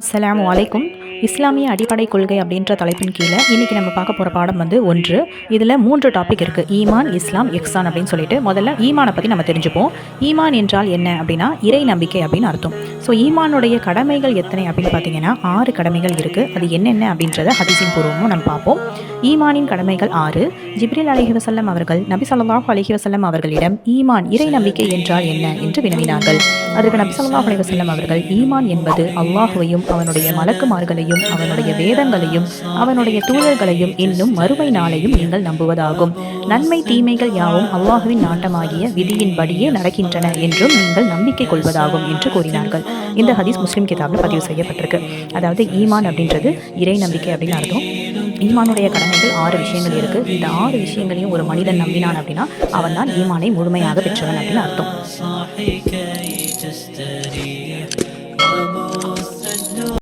அஸ்லாம் வலைக்கும் இஸ்லாமிய அடிப்படை கொள்கை அப்படின்ற தலைப்பின் கீழே இன்றைக்கி நம்ம பார்க்க போகிற பாடம் வந்து ஒன்று. இதில் மூன்று டாபிக் இருக்குது ஈமான் இஸ்லாம் எக்ஸான் அப்படின்னு சொல்லிட்டு. முதல்ல ஈமானை பற்றி நம்ம தெரிஞ்சுப்போம். ஈமான் என்றால் என்ன அப்படின்னா இறை நம்பிக்கை அப்படின்னு அர்த்தம். ஸோ ஈமானுடைய கடமைகள் எத்தனை அப்படின்னு பார்த்தீங்கன்னா ஆறு கடமைகள் இருக்குது அது என்னென்ன அப்படின்றத ஹதீஸின் பூர்வமும் நம்ம பார்ப்போம். ஈமானின் கடமைகள் ஆறு. ஜிப்ரில் அலஹி வசல்லம் அவர்கள் நபி ஸல்லல்லாஹு அலஹி வசல்லம் அவர்களிடம் ஈமான் இறை நம்பிக்கை என்றால் என்ன என்று வினவினார்கள். அதற்கு நபி சொல்லாஹ் அலைஹி வசல்லம் அவர்கள் ஈமான் என்பது அல்லாஹுவையும் அவனுடைய மலக்குமார்களையும் அவனுடைய வேதங்களையும் அவனுடைய தூதர்களையும் இன்னும் மறுமை நாளையும் நீங்கள் நம்புவதாகும். நன்மை தீமைகள் யாவும் அல்லாஹுவின் நாட்டமாகிய விதியின்படியே நடக்கின்றன என்றும் நீங்கள் நம்பிக்கை கொள்வதாகும் என்று கூறினார்கள். இந்த ஹதீஸ் முஸ்லீம் கிதாபில் பதிவு செய்யப்பட்டிருக்கு. அதாவது ஈமான் அப்படின்றது இறை நம்பிக்கை அப்படின்னு அர்த்தம். ஈமானுடைய கடமைகள் ஆறு விஷயங்கள் இருக்கு. இந்த ஆறு விஷயங்களையும் ஒரு மனிதன் நம்பினான் அப்படின்னா அவன் தான் ஈமானை முழுமையாக பெற்றவன் அப்படின்னு அர்த்தம்.